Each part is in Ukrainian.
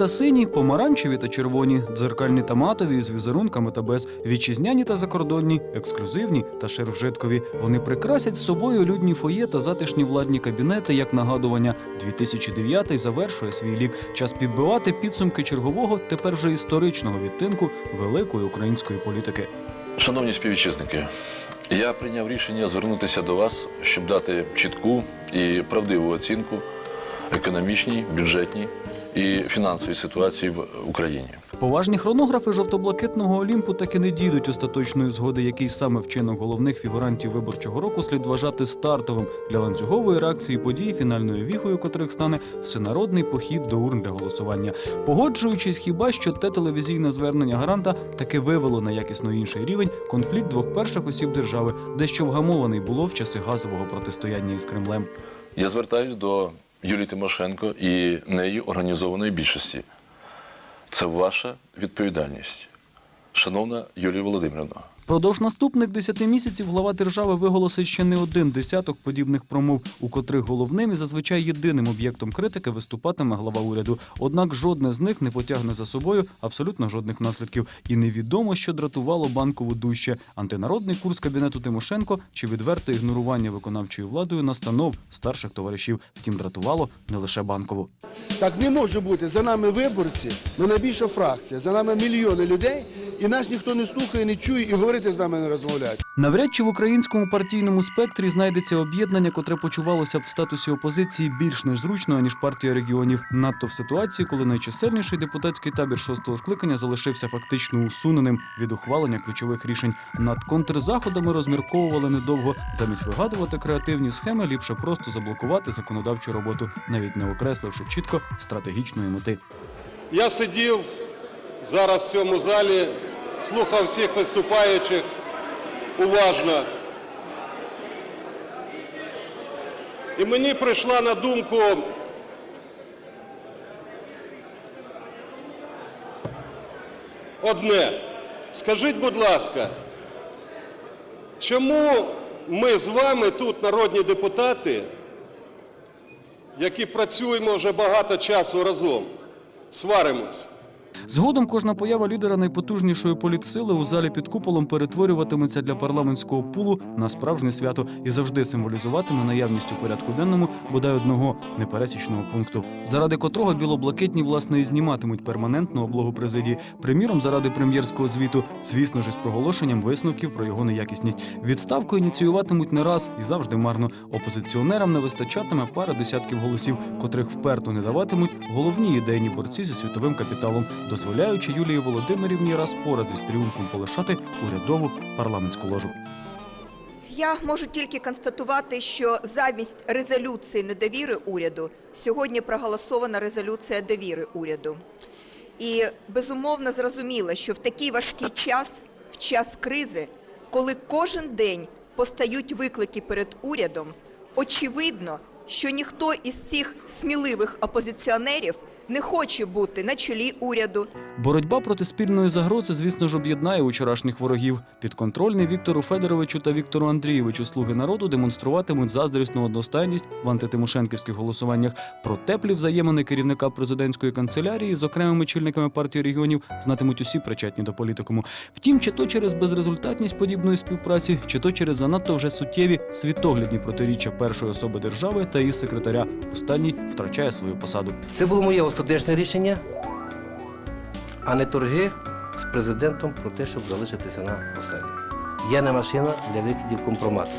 та сині, помаранчеві та червоні, дзеркальні та матові з візерунками та без, вітчизняні та закордонні, ексклюзивні та ширвжиткові. Вони прикрасять з собою людні фоє та затишні владні кабінети як нагадування. 2009 завершує свій лік. Час підбивати підсумки чергового, тепер вже історичного відтинку великої української політики. Шановні співвітчизники, я прийняв рішення звернутися до вас, щоб дати чітку і правдиву оцінку економічній, бюджетній і фінансовій ситуації в Україні. Поважні хронографи жовто-блакитного Олімпу так і не дійдуть остаточної згоди, який саме вчинок головних фігурантів виборчого року слід вважати стартовим для ланцюгової реакції подій, фінальною віхою котрих стане всенародний похід до урн для голосування. Погоджуючись, хіба що те телевізійне звернення гаранта таки вивело на якісно інший рівень конфлікт двох перших осіб держави, дещо вгамований було в часи газового протистояння із Кремлем. Я звертаюсь до Юлії Тимошенко і нею організованої більшості. Це ваша відповідальність, шановна Юлія Володимирівна. Продовж наступних 10 місяців глава держави виголосить ще не один десяток подібних промов, у котрих головним і зазвичай єдиним об'єктом критики виступатиме глава уряду. Однак жодне з них не потягне за собою абсолютно жодних наслідків. І невідомо, що дратувало банкову дужче – антинародний курс кабінету Тимошенко чи відверте ігнорування виконавчою владою настанов старших товаришів. Втім, дратувало не лише банкову. Так не може бути. За нами виборці, ми найбільша фракція, за нами мільйони людей, і нас ніхто не слухає, не чує і говорити з нами не розмовляють. Навряд чи в українському партійному спектрі знайдеться об'єднання, котре почувалося б в статусі опозиції більш ніж зручно, ніж партія регіонів. Надто в ситуації, коли найчисельніший депутатський табір шостого скликання залишився фактично усуненим від ухвалення ключових рішень. Над контрзаходами розмірковували недовго. Замість вигадувати креативні схеми, ліпше просто заблокувати законодавчу роботу, навіть не окресливши чітко стратегічної мети. Я сидів зараз в цьому залі, слухав всіх виступаючих уважно. І мені прийшла на думку одне. Скажіть, будь ласка, чому ми з вами тут, народні депутати, які працюємо вже багато часу разом, сваримось? Згодом кожна поява лідера найпотужнішої політсили у залі під куполом перетворюватиметься для парламентського пулу на справжнє свято і завжди символізуватиме наявність у порядку денному бодай одного непересічного пункту, заради котрого білоблакитні власне і зніматимуть перманентну облогу президії. Приміром, заради прем'єрського звіту, звісно ж, із проголошенням висновків про його неякісність. Відставку ініціюватимуть не раз і завжди марно. Опозиціонерам не вистачатиме пара десятків голосів, котрих вперто не даватимуть головні ідейні борці зі світовим капіталом, дозволяючи Юлії Володимирівні раз по раз із тріумфом полишати урядову парламентську ложу. Я можу тільки констатувати, що замість резолюції недовіри уряду сьогодні проголосована резолюція довіри уряду. І безумовно зрозуміло, що в такий важкий час, в час кризи, коли кожен день постають виклики перед урядом, очевидно, що ніхто із цих сміливих опозиціонерів не хоче бути на чолі уряду, Боротьба проти спільної загрози, звісно ж, об'єднає вчорашніх ворогів. Підконтрольні Віктору Федоровичу та Віктору Андрійовичу слуги народу демонструватимуть заздрісну одностайність в антитимошенківських голосуваннях. Про теплі взаємини керівника президентської канцелярії з окремими чільниками партії регіонів знатимуть усі причетні до політикуму. Втім, чи то через безрезультатність подібної співпраці, чи то через занадто вже суттєві світоглядні протиріччя першої особи держави та її секретаря. Останній втрачає свою посаду. Це було моє остаточне рішення, а не торги з президентом про те, щоб залишитися на посаді. Я не машина для викидів компромату.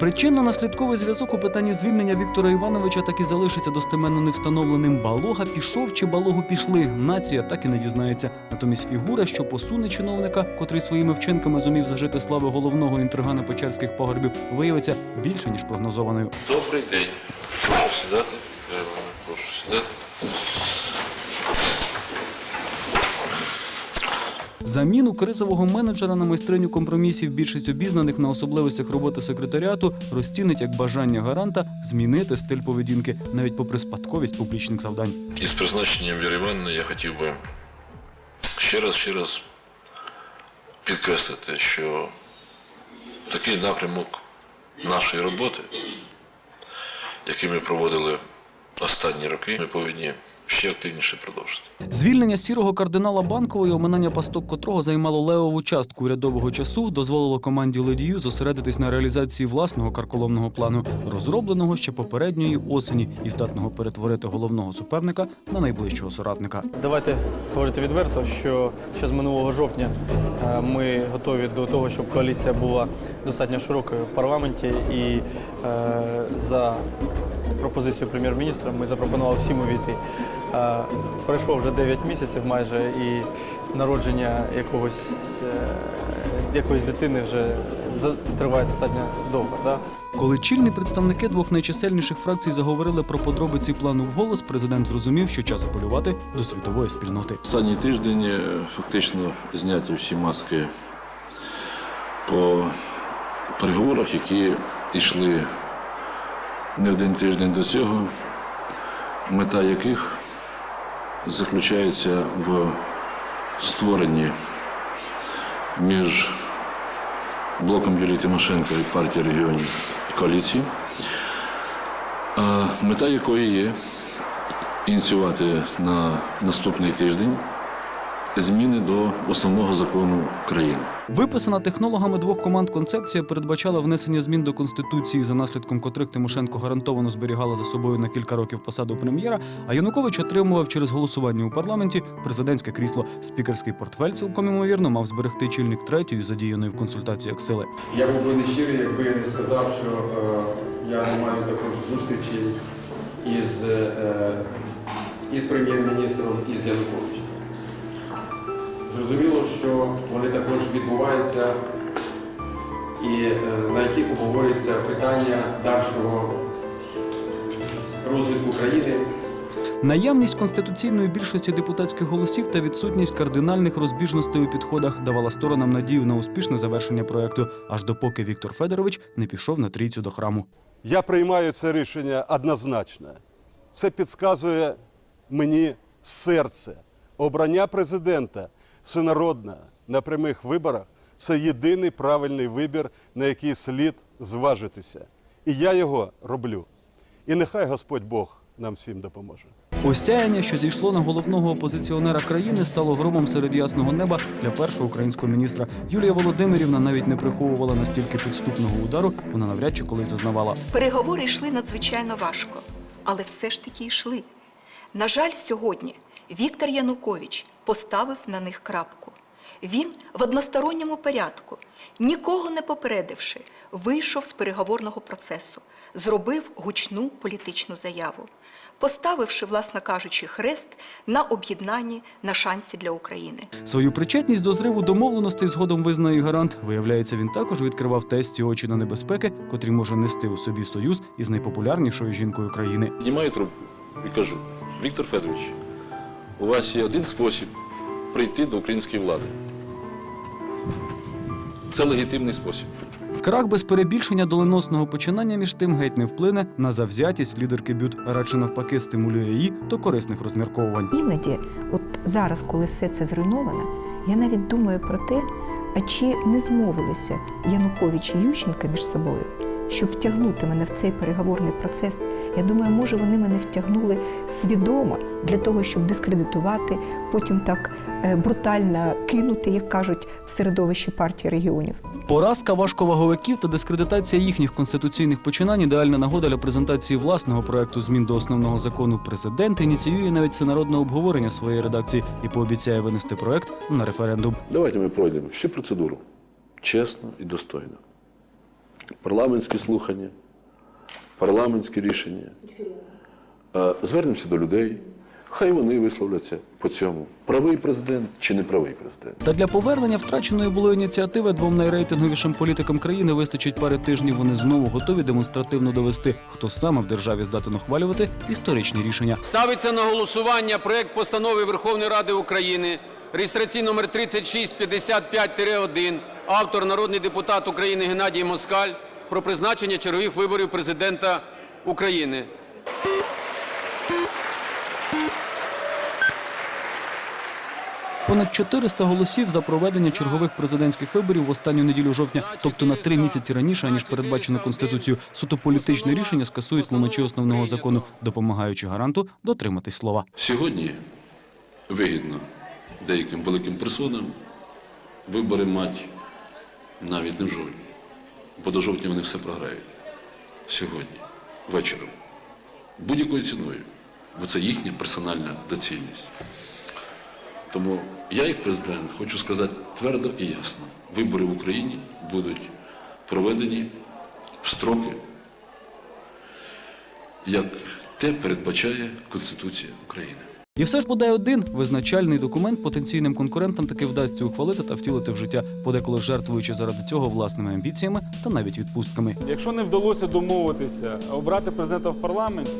Причинно-наслідковий зв'язок у питанні звільнення Віктора Івановича так і залишиться достеменно невстановленим. Балога пішов чи балогу пішли. Нація так і не дізнається. Натомість фігура, що посуне чиновника, котрий своїми вчинками зумів зажити слави головного інтригана Печерських пагорбів, виявиться більше ніж прогнозованою. Добрий день. Прошу сідати. Прошу сідати. Заміну кризового менеджера на майстриню компромісів більшість обізнаних на особливостях роботи секретаріату розцінить як бажання гаранта змінити стиль поведінки, навіть попри спадковість публічних завдань. Із призначенням Віри Івановни я хотів би ще раз, ще раз підкреслити, що такий напрямок нашої роботи, який ми проводили останні роки, ми повинні ще активніше продовжити. Звільнення сірого кардинала банкової, оминання пасток котрого займало левову частку урядового часу, дозволило команді Ледію зосередитись на реалізації власного карколомного плану, розробленого ще попередньої осені і здатного перетворити головного суперника на найближчого соратника. Давайте говорити відверто, що ще з минулого жовтня е, ми готові до того, щоб коаліція була достатньо широкою в парламенті. І е, за пропозицією прем'єр-міністра ми запропонували всім увійти. Е, Пройшло вже 9 місяців майже, і народження якогось, е, якоїсь дитини вже за- триває достатньо довго. Да? Коли чільні представники двох найчисельніших фракцій заговорили про подробиці плану вголос, президент зрозумів, що час апелювати до світової спільноти. Останній тиждень е, фактично зняті всі маски по переговорах, які йшли не один тиждень до цього, мета яких заключається в створенні між блоком Юлії Тимошенко і партією регіонів коаліції, мета якої є ініціювати на наступний тиждень зміни до основного закону країни. Виписана технологами двох команд концепція передбачала внесення змін до конституції, за наслідком котрих Тимошенко гарантовано зберігала за собою на кілька років посаду прем'єра. А Янукович отримував через голосування у парламенті президентське крісло. Спікерський портфель цілком ймовірно мав зберегти чільник третьої, задіяної в консультаціях сили. Я був би нещирий, якби я не сказав, що е, я не маю також зустрічей із, е, із прем'єр-міністром і з Януковичем. Зрозуміло, що вони також відбуваються і е, на яких обговорюється питання дальшого розвитку країни Наявність конституційної більшості депутатських голосів та відсутність кардинальних розбіжностей у підходах давала сторонам надію на успішне завершення проекту, аж допоки Віктор Федорович не пішов на трійцю до храму. Я приймаю це рішення однозначно. Це підказує мені серце. Обрання президента всенародне на прямих виборах це єдиний правильний вибір, на який слід зважитися. І я його роблю. І нехай Господь Бог нам всім допоможе. Осяяння, що зійшло на головного опозиціонера країни, стало громом серед ясного неба для першого українського міністра. Юлія Володимирівна навіть не приховувала настільки підступного удару, вона навряд чи колись зазнавала. Переговори йшли надзвичайно важко, але все ж таки йшли. На жаль, сьогодні Віктор Янукович поставив на них крапку. Він в односторонньому порядку, нікого не попередивши, вийшов з переговорного процесу, зробив гучну політичну заяву, поставивши, власне кажучи, хрест на об'єднанні на шансі для України. Свою причетність до зриву домовленостей згодом визнає гарант. Виявляється, він також відкривав тесті очі на небезпеки, котрі може нести у собі союз із найпопулярнішою жінкою країни. Піднімаю трубку і кажу: Віктор Федорович, у вас є один спосіб прийти до української влади. Це легітимний спосіб. Крах без перебільшення доленосного починання між тим геть не вплине на завзятість лідерки бют, радше навпаки стимулює її до корисних розмірковувань. Іноді, от зараз, коли все це зруйновано, я навіть думаю про те, а чи не змовилися Янукович і Ющенка між собою, щоб втягнути мене в цей переговорний процес. Я думаю, може вони мене втягнули свідомо для того, щоб дискредитувати, потім так е, брутально кинути, як кажуть, в середовище партії регіонів. Поразка важковаговиків та дискредитація їхніх конституційних починань ідеальна нагода для презентації власного проекту змін до основного закону. Президент ініціює навіть всенародне обговорення своєї редакції і пообіцяє винести проект на референдум. Давайте ми пройдемо всю процедуру чесно і достойно. Парламентські слухання, парламентські рішення. Е, Звернемося до людей. Хай вони висловляться по цьому. Правий президент чи не правий президент. Та для повернення втраченої було ініціативи двом найрейтинговішим політикам країни вистачить пари тижнів. Вони знову готові демонстративно довести, хто саме в державі здатен ухвалювати історичні рішення. Ставиться на голосування проект постанови Верховної Ради України, реєстраційний номер 3655-1, автор народний депутат України Геннадій Москаль про призначення чергових виборів президента України. Понад 400 голосів за проведення чергових президентських виборів в останню неділю жовтня, тобто на три місяці раніше, ніж передбачено Конституцією. Суто політичне рішення скасують вночі основного закону, допомагаючи гаранту дотриматись слова. Сьогодні вигідно деяким великим персонам вибори мати навіть не в жовтні, бо до жовтня вони все програють. Сьогодні, вечором, будь-якою ціною, бо це їхня персональна доцільність. Тому я, як президент, хочу сказати твердо і ясно: вибори в Україні будуть проведені в строки, як те передбачає Конституція України. І все ж бодай один визначальний документ потенційним конкурентам таки вдасться ухвалити та втілити в життя, подеколи жертвуючи заради цього власними амбіціями та навіть відпустками. Якщо не вдалося домовитися, обрати президента в парламенті,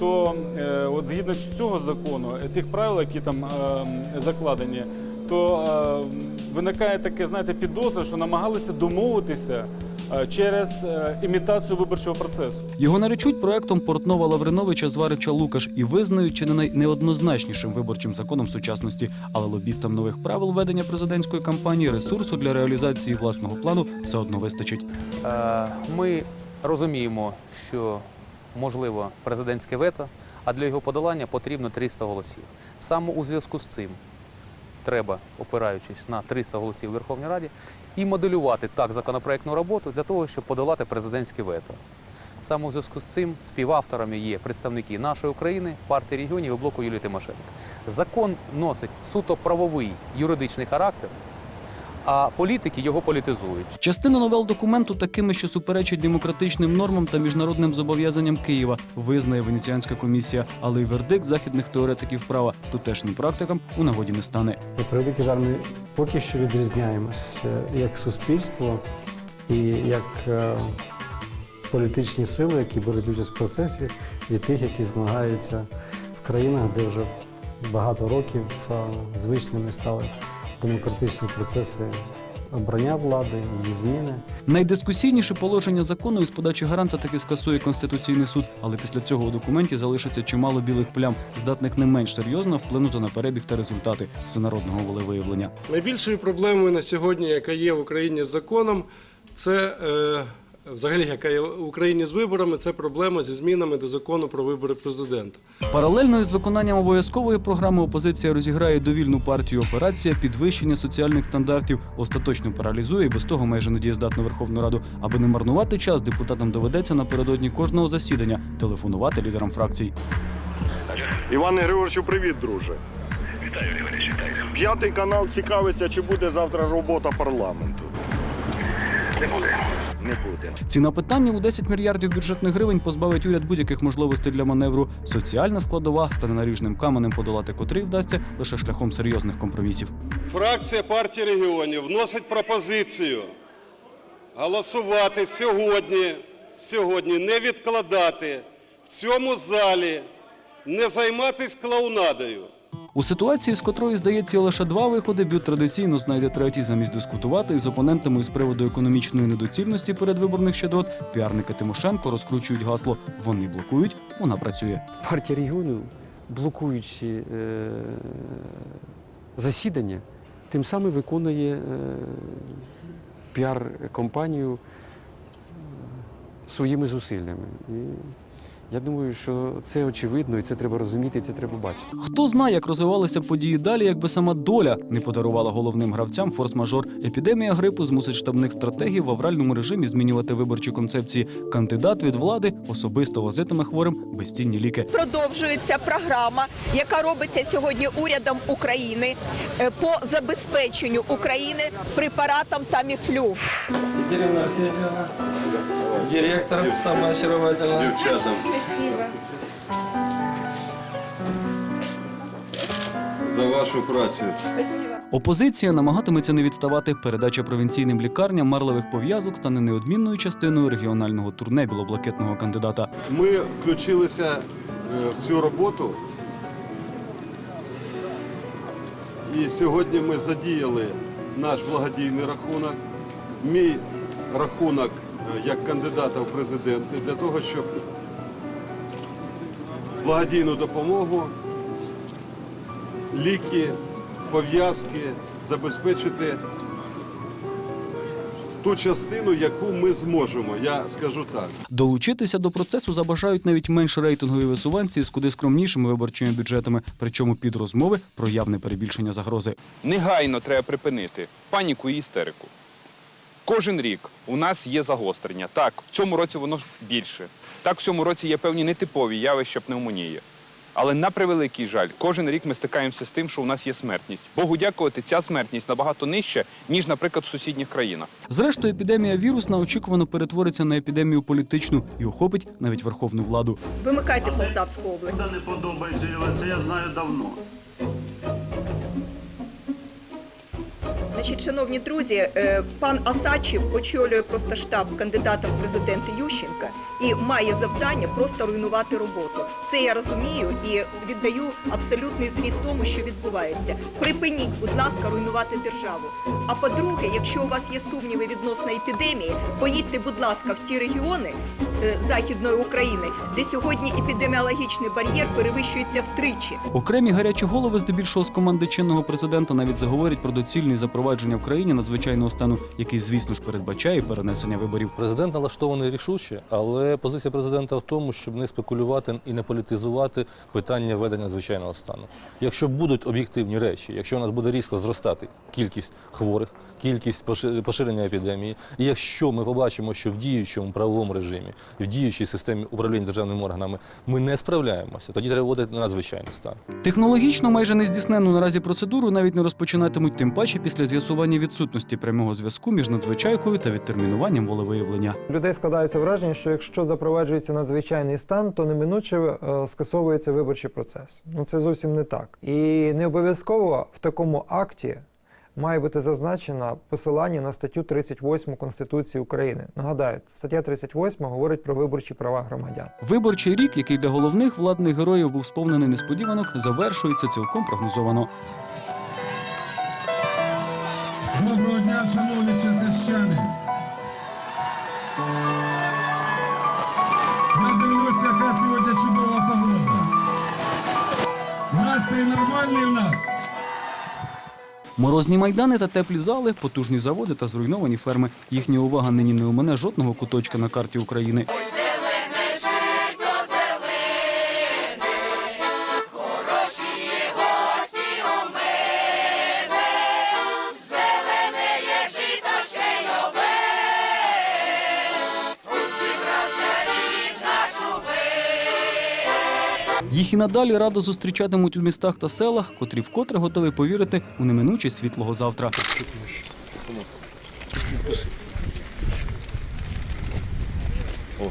то е, от згідно цього закону, е, тих правил, які там е, закладені, то е, виникає таке, знаєте, підозра, що намагалися домовитися через е, імітацію виборчого процесу. Його наречуть проектом Портнова Лавриновича Зварича Лукаш і визнають чи не най- неоднозначнішим виборчим законом сучасності. Але лобістам нових правил ведення президентської кампанії ресурсу для реалізації власного плану все одно вистачить. Е, Ми розуміємо, що можливо президентське вето, а для його подолання потрібно 300 голосів. Саме у зв'язку з цим треба, опираючись на 300 голосів у Верховній Раді, і моделювати так законопроектну роботу для того, щоб подолати президентське вето. Саме у зв'язку з цим співавторами є представники нашої України, партії регіонів і блоку Юлії Тимошенко. Закон носить суто правовий юридичний характер, а політики його політизують. Частина новел документу такими, що суперечать демократичним нормам та міжнародним зобов'язанням Києва, визнає Венеціанська комісія, але й вердикт західних теоретиків права тутешнім практикам у нагоді не стане. Превеликий жаль, ми поки що відрізняємось е, як суспільство і як е, політичні сили, які беруть участь в процесі, від тих, які змагаються в країнах, де вже багато років е, звичними стали демократичні процеси обрання влади, її зміни. Найдискусійніше положення закону із подачі гаранта таки скасує Конституційний суд, але після цього у документі залишиться чимало білих плям, здатних не менш серйозно вплинути на перебіг та результати всенародного волевиявлення. Найбільшою проблемою на сьогодні, яка є в Україні з законом, це е, взагалі, яка є в Україні з виборами, це проблема зі змінами до закону про вибори президента. Паралельно із виконанням обов'язкової програми опозиція розіграє довільну партію операція підвищення соціальних стандартів, остаточно паралізує і без того майже недієздатну Верховну Раду. Аби не марнувати час, депутатам доведеться напередодні кожного засідання телефонувати лідерам фракцій. Іване Григоровичу, привіт, друже. Вітаю, Григорич, вітаю. П'ятий канал цікавиться, чи буде завтра робота парламенту. Не буде. Не буде. Ціна питання у 10 мільярдів бюджетних гривень позбавить уряд будь-яких можливостей для маневру. Соціальна складова стане наріжним каменем, подолати котрий вдасться лише шляхом серйозних компромісів. Фракція партії регіонів вносить пропозицію голосувати сьогодні, сьогодні не відкладати в цьому залі, не займатися клоунадою. У ситуації, з котрої здається лише два виходи, бют традиційно знайде третій замість дискутувати із опонентами із приводу економічної недоцільності передвиборних щедрот. Піарники Тимошенко розкручують гасло Вони блокують, вона працює. Партія регіонів, блокуючи е, засідання, тим самим виконує е, піар-компанію е, своїми зусиллями. Я думаю, що це очевидно, і це треба розуміти, і це треба бачити. Хто знає, як розвивалися події далі, якби сама доля не подарувала головним гравцям форс-мажор. Епідемія грипу змусить штабних стратегів в авральному режимі змінювати виборчі концепції. Кандидат від влади особисто возитиме хворим безцінні ліки. Продовжується програма, яка робиться сьогодні урядом України е, по забезпеченню України препаратом Таміфлю. Директор, самая очаровательная. Дівчатам. За вашу працю. Опозиція намагатиметься не відставати. Передача провінційним лікарням марливих пов'язок стане неодмінною частиною регіонального турне білоблакитного кандидата. Ми включилися е, в цю роботу. І сьогодні ми задіяли наш благодійний рахунок, мій рахунок е, як кандидата в президенти для того, щоб благодійну допомогу, ліки пов'язки, забезпечити ту частину, яку ми зможемо. Я скажу так. Долучитися до процесу забажають навіть менш рейтингові висуванці з куди скромнішими виборчими бюджетами, причому під розмови про явне перебільшення загрози. Негайно треба припинити паніку і істерику. Кожен рік у нас є загострення. Так, в цьому році воно ж більше. Так, в цьому році є певні нетипові явища пневмонії. Але на превеликий жаль, кожен рік ми стикаємося з тим, що у нас є смертність. Богу дякувати, ця смертність набагато нижча, ніж, наприклад, в сусідніх країнах. Зрештою, епідемія вірусна очікувано перетвориться на епідемію політичну і охопить навіть верховну владу. Вимикайте Полтавську область. не подобається, це я знаю давно. Значить, шановні друзі, е, пан Асачів очолює просто штаб кандидата в президенти Ющенка і має завдання просто руйнувати роботу. Це я розумію і віддаю абсолютний звіт тому, що відбувається. Припиніть, будь ласка, руйнувати державу. А по-друге, якщо у вас є сумніви відносно епідемії, поїдьте, будь ласка, в ті регіони Західної України, де сьогодні епідеміологічний бар'єр перевищується втричі. Окремі гарячі голови, здебільшого з команди чинного президента, навіть заговорять про доцільність запровадження в країні надзвичайного стану, який, звісно ж, передбачає перенесення виборів. Президент налаштований рішуче, але позиція президента в тому, щоб не спекулювати і не політизувати питання введення звичайного стану. Якщо будуть об'єктивні речі, якщо у нас буде різко зростати кількість хворих, кількість поши- поширення епідемії, і якщо ми побачимо, що в діючому правовому режимі, в діючій системі управління державними органами ми не справляємося, тоді треба вводити надзвичайний стан. Технологічно майже нездійсненну наразі процедуру навіть не розпочинатимуть тим паче після з'ясування відсутності прямого зв'язку між надзвичайкою та відтермінуванням волевиявлення. Людей складається враження, що якщо запроваджується надзвичайний стан, то неминуче е, скасовується виборчий процес. Ну це зовсім не так. І не обов'язково в такому акті має бути зазначено посилання на статтю 38 Конституції України. Нагадаю, стаття 38 говорить про виборчі права громадян. Виборчий рік, який для головних владних героїв був сповнений несподіванок, завершується цілком прогнозовано. Доброго дня, шановні черкащани! Я дивлюся, яка сьогодні чудова погода. Настрій нормальний у нас. Морозні майдани та теплі зали, потужні заводи та зруйновані ферми. Їхня увага нині не у мене жодного куточка на карті України. Їх і надалі радо зустрічатимуть у містах та селах, котрі вкотре готові повірити у неминучість світлого завтра. О,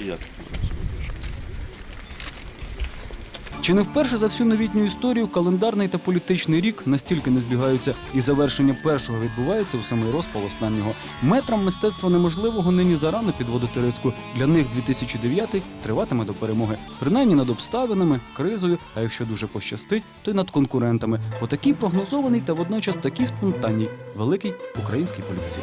і я. Чи не вперше за всю новітню історію календарний та політичний рік настільки не збігаються, і завершення першого відбувається у самий розпал останнього. Метрам мистецтва неможливого нині зарано підводити риску. Для них 2009 триватиме до перемоги, принаймні над обставинами, кризою, а якщо дуже пощастить, то й над конкурентами. По такій прогнозованій та водночас такій спонтанній великій українській політиці.